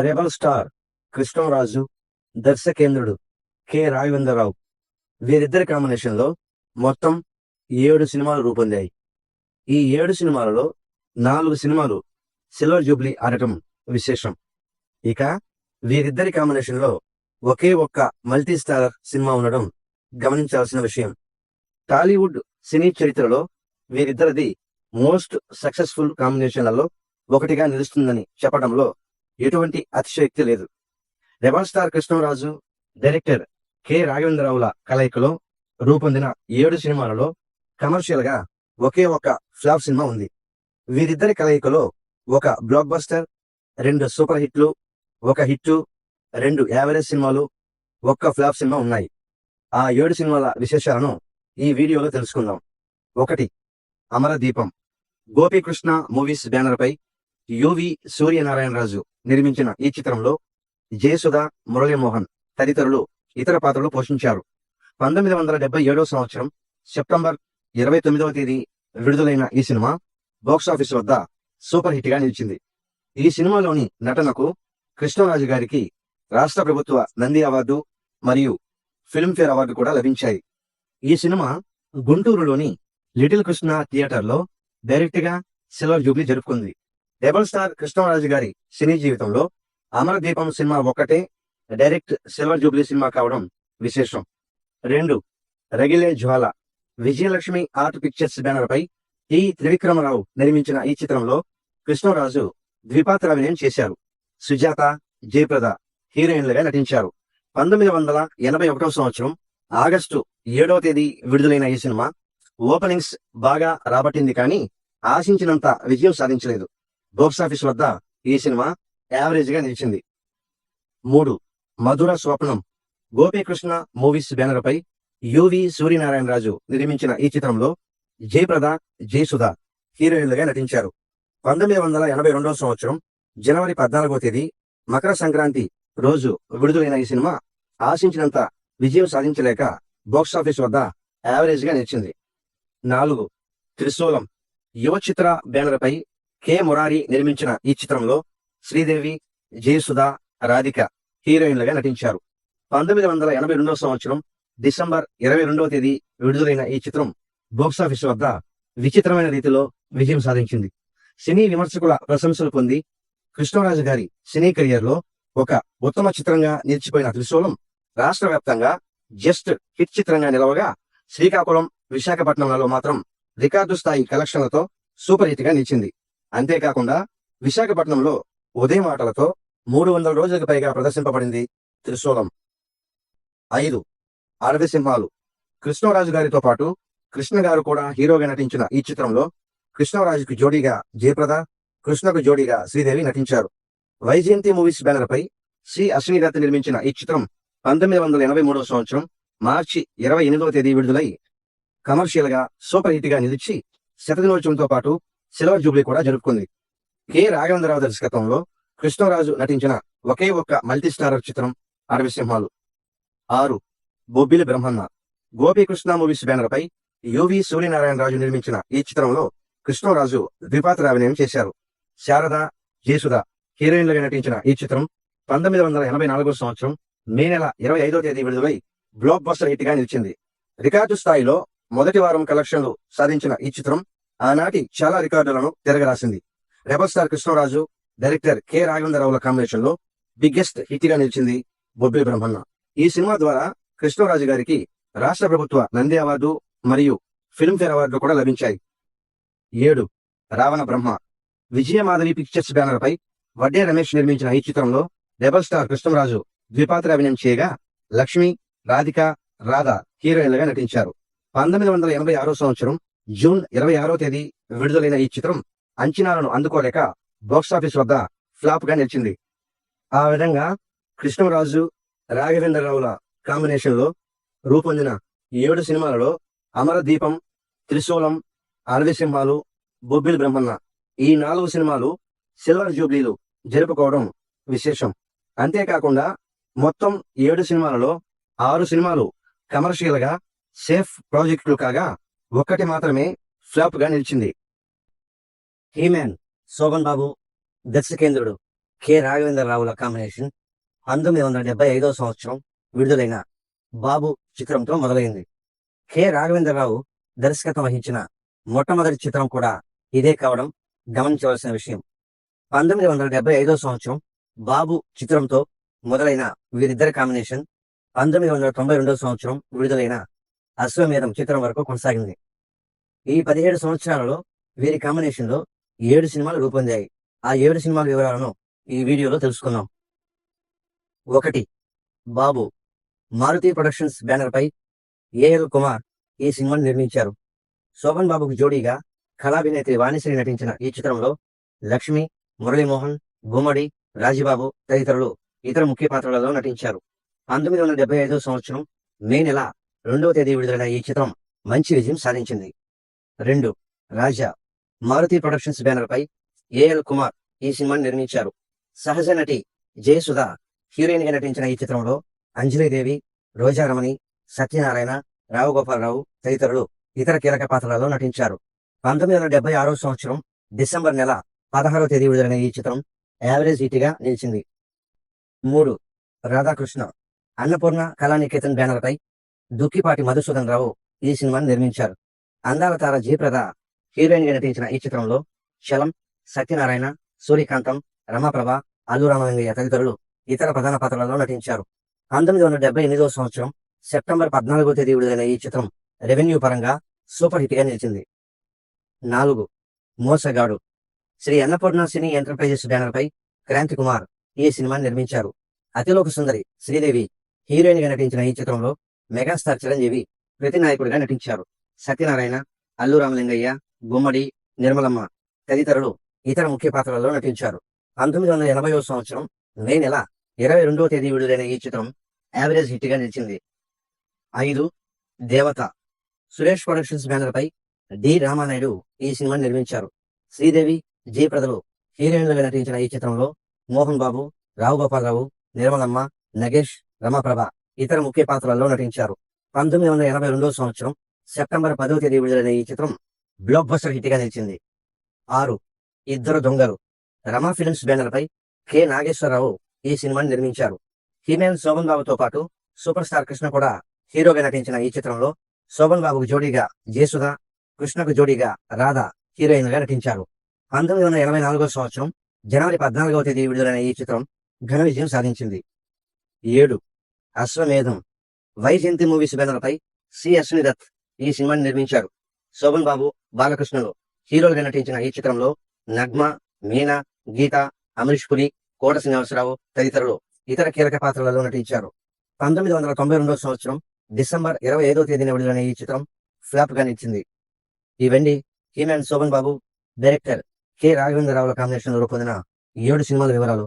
Rebel star Krishnaraju దర్శకేంద్రుడు K. Raghavendrarao. వీరిద్దరి కాంబినేషన్లో మొత్తం ఏడు సినిమాలు రూపొందాయి. ఈ ఏడు సినిమాలలో నాలుగు సినిమాలు సిల్వర్ జూబ్లీ ఆడటం విశేషం. ఇక వీరిద్దరి కాంబినేషన్లో ఒకే ఒక్క మల్టీ స్టారర్ సినిమా ఉండడం గమనించాల్సిన విషయం. టాలీవుడ్ సినీ చరిత్రలో వీరిద్దరిది మోస్ట్ సక్సెస్ఫుల్ కాంబినేషన్లలో ఒకటిగా నిలుస్తుందని చెప్పడంలో ఎటువంటి అతిశయోక్తి లేదు. Rebel star Krishnaraju director K. రాఘవేంద్రరావుల కలయికలో రూపొందిన ఏడు సినిమాలలో కమర్షియల్గా ఒకే ఒక ఫ్లాప్ సినిమా ఉంది. వీరిద్దరి కలయికలో ఒక బ్లాక్ బస్టర్ రెండు సూపర్ హిట్లు ఒక హిట్ రెండు యావరేజ్ సినిమాలు ఒక్క ఫ్లాప్ సినిమా ఉన్నాయి. ఆ ఏడు సినిమాల విశేషాలను ఈ వీడియోలో తెలుసుకుందాం. ఒకటి అమరదీపం. గోపీకృష్ణ మూవీస్ బ్యానర్పై యువి సూర్యనారాయణరాజు నిర్మించిన ఈ చిత్రంలో జయసుధ మురళీమోహన్ తదితరులు ఇతర పాత్రలు పోషించారు. పంతొమ్మిది వందల డెబ్బై ఏడవ సంవత్సరం సెప్టెంబర్ ఇరవై తొమ్మిదవ తేదీ విడుదలైన ఈ సినిమా బాక్సాఫీస్ వద్ద సూపర్ హిట్గా నిలిచింది. ఈ సినిమాలోని నటనకు కృష్ణరాజు గారికి రాష్ట్ర ప్రభుత్వ నంది అవార్డు మరియు ఫిల్మ్ఫేర్ అవార్డు కూడా లభించాయి. ఈ సినిమా గుంటూరులోని లిటిల్ కృష్ణ థియేటర్లో డైరెక్ట్గా సిల్వర్ జూబ్లీ జరుపుకుంది. డబల్ స్టార్ కృష్ణరాజు గారి సినీ జీవితంలో అమరదీపం సినిమా ఒక్కటే డైరెక్ట్ సిల్వర్ జూబ్లీ సినిమా కావడం విశేషం. రెండు Ragile Jwala. Vijayalakshmi art pictures banner పై టి. త్రివిక్రమరావు నిర్మించిన ఈ చిత్రంలో కృష్ణరాజు ద్విపాత్ర అభినయం చేశారు. సుజాత జయప్రద హీరోయిన్లుగా నటించారు. పంతొమ్మిది వందల ఎనభై ఒకటవ సంవత్సరం ఆగస్టు ఏడవ తేదీ విడుదలైన ఈ సినిమా ఓపెనింగ్స్ బాగా రాబట్టింది కానీ ఆశించినంత విజయం సాధించలేదు. బాక్సాఫీస్ వద్ద ఈ సినిమా యావరేజ్గా నిలిచింది. మూడు మధుర స్వప్నం. గోపీకృష్ణ మూవీస్ బ్యానర్ పై యువి సూర్యనారాయణరాజు నిర్మించిన ఈ చిత్రంలో జయప్రద జయసుధ హీరోయిన్లుగా నటించారు. పంతొమ్మిది వందల ఎనభై రెండవ సంవత్సరం జనవరి పద్నాలుగో తేదీ మకర సంక్రాంతి రోజు విడుదలైన ఈ సినిమా ఆశించినంత విజయం సాధించలేక బాక్సాఫీస్ వద్ద యావరేజ్గా నిలిచింది. నాలుగు త్రిశూలం. యువ చిత్ర బ్యానర్ పై కె. మురారి నిర్మించిన ఈ చిత్రంలో శ్రీదేవి జయసుధ రాధిక హీరోయిన్లుగా నటించారు. పంతొమ్మిది వందల ఎనభై రెండవ సంవత్సరం డిసెంబర్ ఇరవై రెండవ తేదీ విడుదలైన ఈ చిత్రం బాక్సాఫీస్ వద్ద విచిత్రమైన రీతిలో విజయం సాధించింది. సినీ విమర్శకుల ప్రశంసలు పొంది కృష్ణరాజు గారి సినీ కెరియర్లో ఒక ఉత్తమ చిత్రంగా నిలిచిపోయిన త్రిశూలం రాష్ట్ర వ్యాప్తంగా జస్ట్ హిట్ చిత్రంగా నిలవగా శ్రీకాకుళం విశాఖపట్నంలలో మాత్రం రికార్డు స్థాయి కలెక్షన్లతో సూపర్ హిట్గా నిలిచింది. అంతేకాకుండా విశాఖపట్నంలో ఉదయం ఆటలతో మూడు వందల రోజులకు పైగా ప్రదర్శింపబడింది త్రిశూలం. ఐదు అరవి సింహాలు. కృష్ణరాజు గారితో పాటు కృష్ణ గారు కూడా హీరోగా నటించిన ఈ చిత్రంలో కృష్ణరాజుకు జోడీగా జయప్రద కృష్ణకు జోడీగా శ్రీదేవి నటించారు. వైజయంతి మూవీస్ బ్యానర్ పై సి అశ్విని దత్ నిర్మించిన ఈ చిత్రం పంతొమ్మిది వందల ఎనభై మూడవ సంవత్సరం మార్చి ఇరవై ఎనిమిదవ తేదీ విడుదలై కమర్షియల్గా సూపర్ హిట్గా నిలిచి శతదినోత్సవంతో పాటు సిల్వర్ జూబ్లీ కూడా జరుపుకుంది. కె. రాఘవేంద్రరావు దర్శకత్వంలో కృష్ణరాజు నటించిన ఒకే ఒక్క మల్టీ స్టారర్ చిత్రం అరవి సింహాలు. ఆరు. బొబ్బిలి బ్రహ్మన్న. గోపీకృష్ణ మూవీస్ బ్యానర్ పై యువి సూర్యనారాయణరాజు నిర్మించిన ఈ చిత్రంలో కృష్ణరాజు ద్విపాత్ర అభినయం చేశారు. శారద జేసుద హీరోయిన్లుగా నటించిన ఈ చిత్రం పంతొమ్మిది వందల ఎనభై నాలుగో సంవత్సరం మే నెల ఇరవై ఐదో తేదీ విడుదలై బ్లాక్ బస్టర్ హిట్గా నిలిచింది. రికార్డు స్థాయిలో మొదటి వారం కలెక్షన్లు సాధించిన ఈ చిత్రం ఆనాటి చాలా రికార్డులను తిరగరాసింది. Rebel star Krishnaraju director K. రాఘవేంద్రరావుల కాంబినేషన్లో బిగ్గెస్ట్ హిట్గా నిలిచింది బొబ్బిలి బ్రహ్మన్న. ఈ సినిమా ద్వారా కృష్ణరాజు గారికి రాష్ట్ర ప్రభుత్వ నంది అవార్డు మరియు ఫిల్మ్ఫేర్ అవార్డు కూడా లభించాయి. ఏడు. రావణ బ్రహ్మ. విజయమాధవి పిక్చర్స్ బ్యానర్ పై వడ్డే రమేష్ నిర్మించిన ఈ చిత్రంలో రెబల్ స్టార్ కృష్ణరాజు ద్విపాత్ర అభినయం చేయగా లక్ష్మి రాధిక రాధ హీరోయిన్లుగా నటించారు. పంతొమ్మిది వందల ఎనభై ఆరో సంవత్సరం జూన్ ఇరవై ఆరో తేదీ విడుదలైన ఈ చిత్రం అంచనాలను అందుకోలేక బాక్సాఫీస్ వద్ద ఫ్లాప్గా నిలిచింది. ఆ విధంగా కృష్ణరాజు రాఘవేంద్రరావుల కాంబినేషన్లో రూపొందిన ఏడు సినిమాలలో అమరదీపం త్రిశూలం అరవిసింహాలు బొబ్బిలి బ్రహ్మన్న ఈ నాలుగు సినిమాలు సిల్వర్ జూబ్లీలు జరుపుకోవడం విశేషం. అంతేకాకుండా మొత్తం ఏడు సినిమాలలో ఆరు సినిమాలు కమర్షియల్గా సేఫ్ ప్రాజెక్టులు కాగా ఒక్కటి మాత్రమే ఫ్లాప్గా నిలిచింది. హీమ్యాన్ శోభన్ బాబు దర్శకేంద్రుడు కె. రాఘవేంద్రరావుల కాంబినేషన్ పంతొమ్మిది వందల డెబ్బై ఐదవ సంవత్సరం విడుదలైన బాబు చిత్రంతో మొదలైంది. కె. రాఘవేంద్రరావు దర్శకత్వం వహించిన మొట్టమొదటి చిత్రం కూడా ఇదే కావడం గమనించవలసిన విషయం. పంతొమ్మిది వందల డెబ్బై ఐదో సంవత్సరం బాబు చిత్రంతో మొదలైన వీరిద్దరి కాంబినేషన్ పంతొమ్మిది వందల తొంభై రెండో సంవత్సరం విడుదలైన అశ్వమేధం చిత్రం వరకు కొనసాగింది. ఈ పదిహేడు సంవత్సరాలలో వీరి కాంబినేషన్లో ఏడు సినిమాలు రూపొందాయి. ఆ ఏడు సినిమాల వివరాలను ఈ వీడియోలో తెలుసుకుందాం. ఒకటి బాబు. మారుతి ప్రొడక్షన్స్ బ్యానర్ పై ఏఎల్ కుమార్ ఈ సినిమాను నిర్మించారు. శోభన్ బాబుకు జోడీగా కళాభినేత్రి వాణిశ్రీ నటించిన ఈ చిత్రంలో లక్ష్మి మురళీమోహన్ గుమ్మడి రాజీబాబు తదితరులు ఇతర ముఖ్య పాత్రలలో నటించారు. పంతొమ్మిది వందల డెబ్బై ఐదో సంవత్సరం మే నెల రెండవ తేదీ విడుదలైన ఈ చిత్రం మంచి విజయం సాధించింది. రెండు రాజా మారుతి ప్రొడక్షన్స్ బ్యానర్ పై ఏఎల్ కుమార్ ఈ సినిమాని నిర్మించారు. సహజ నటి జయసుధ హీరోయిన్గా నటించిన ఈ చిత్రంలో అంజలీదేవి రోజారమణి సత్యనారాయణ రావు గోపాలరావు తదితరులు ఇతర కీలక పాత్రలలో నటించారు. పంతొమ్మిది వందల డెబ్బై ఆరో సంవత్సరం డిసెంబర్ నెల పదహారవ తేదీ విడుదలైన ఈ చిత్రం యావరేజ్ హిట్గా నిలిచింది. మూడు రాధాకృష్ణ అన్నపూర్ణ కళానికేతన్ బ్యానర్ పై దుక్కిపాటి మధుసూదన్ రావు ఈ సినిమాని నిర్మించారు. అందాల తార జయప్రద హీరోయిన్గా నటించిన ఈ చిత్రంలో శలం సత్యనారాయణ సూర్యకాంతం రమాప్రభ అల్లు రామలింగయ్య తదితరులు ఇతర ప్రధాన పాత్రలలో నటించారు. పంతొమ్మిది వందల డెబ్బై ఎనిమిదవ సంవత్సరం సెప్టెంబర్ పద్నాలుగో తేదీ విడుదలైన ఈ చిత్రం రెవెన్యూ పరంగా సూపర్ హిట్గా నిలిచింది. నాలుగు Mosagadu. Sri Annapurna cine enterprises banner పై క్రాంతి కుమార్ ఈ సినిమాని నిర్మించారు. అతిలోక సుందరి శ్రీదేవి హీరోయిన్గా నటించిన ఈ చిత్రంలో మెగాస్టార్ చిరంజీవి ప్రతినాయకుడిగా నటించారు. సత్యనారాయణ అల్లు రామలింగయ్య గుమ్మడి నిర్మలమ్మ తదితరులు ఇతర ముఖ్య పాత్రలలో నటించారు. పంతొమ్మిది వందల ఎనభైవ సంవత్సరం మే నెల ఇరవై రెండవ తేదీ విడుదలైన ఈ చిత్రం యావరేజ్ హిట్గా నిలిచింది. ఐదు దేవత సురేష్ ప్రొడక్షన్స్ బ్యానర్ పై డి రామానాయుడు ఈ సినిమాను నిర్మించారు. శ్రీదేవి జయప్రదలు హీరోయిన్లుగా నటించిన ఈ చిత్రంలో మోహన్ బాబు రావు గోపాలరావు నిర్మలమ్మ నగేష్ రమాప్రభ ఇతర ముఖ్య పాత్రలలో నటించారు. పంతొమ్మిది వందల ఎనభై రెండవ సంవత్సరం సెప్టెంబర్ పదవ తేదీ విడుదలైన ఈ చిత్రం బ్లాక్ బస్టర్ హిట్గా నిలిచింది. ఆరు ఇద్దరు దొంగలు. రమా ఫిల్మ్స్ బ్యానర్ పై కె. నాగేశ్వరరావు ఈ సినిమాని నిర్మించారు. హిమేన్ శోభన్ బాబుతో పాటు సూపర్ స్టార్ కృష్ణ కూడా హీరోగా నటించిన ఈ చిత్రంలో శోభన్ బాబుకు జోడీగా జయసుధ కృష్ణకు జోడీగా రాధ హీరోయిన్గా నటించారు. పంతొమ్మిది వందల ఎనభై నాలుగో సంవత్సరం జనవరి పద్నాలుగవ తేదీ విడుదలైన ఈ చిత్రం ఘన విజయం సాధించింది. ఏడు Ashwamedham Vyjayanthi movies banner C Ashwini Dutt ఈ సినిమాని నిర్మించారు. శోభన్ బాబు బాలకృష్ణలు హీరోలుగా నటించిన ఈ చిత్రంలో నగ్మ మీనా గీత అమరీష్ పురి కోట శ్రీనివాసరావు తదితరులు ఇతర కీలక పాత్రలలో నటించారు. పంతొమ్మిది వందల తొంభై రెండవ సంవత్సరం డిసెంబర్ ఇరవై ఐదో తేదీన విడుదలైన ఈ చిత్రం ఫ్లాప్గా నిలిచింది ఇవన్నీ he man Sobhan Babu director K రాఘవేంద్రరావుల కాంబినేషన్లో రూపొందిన ఏడు సినిమాల వివరాలు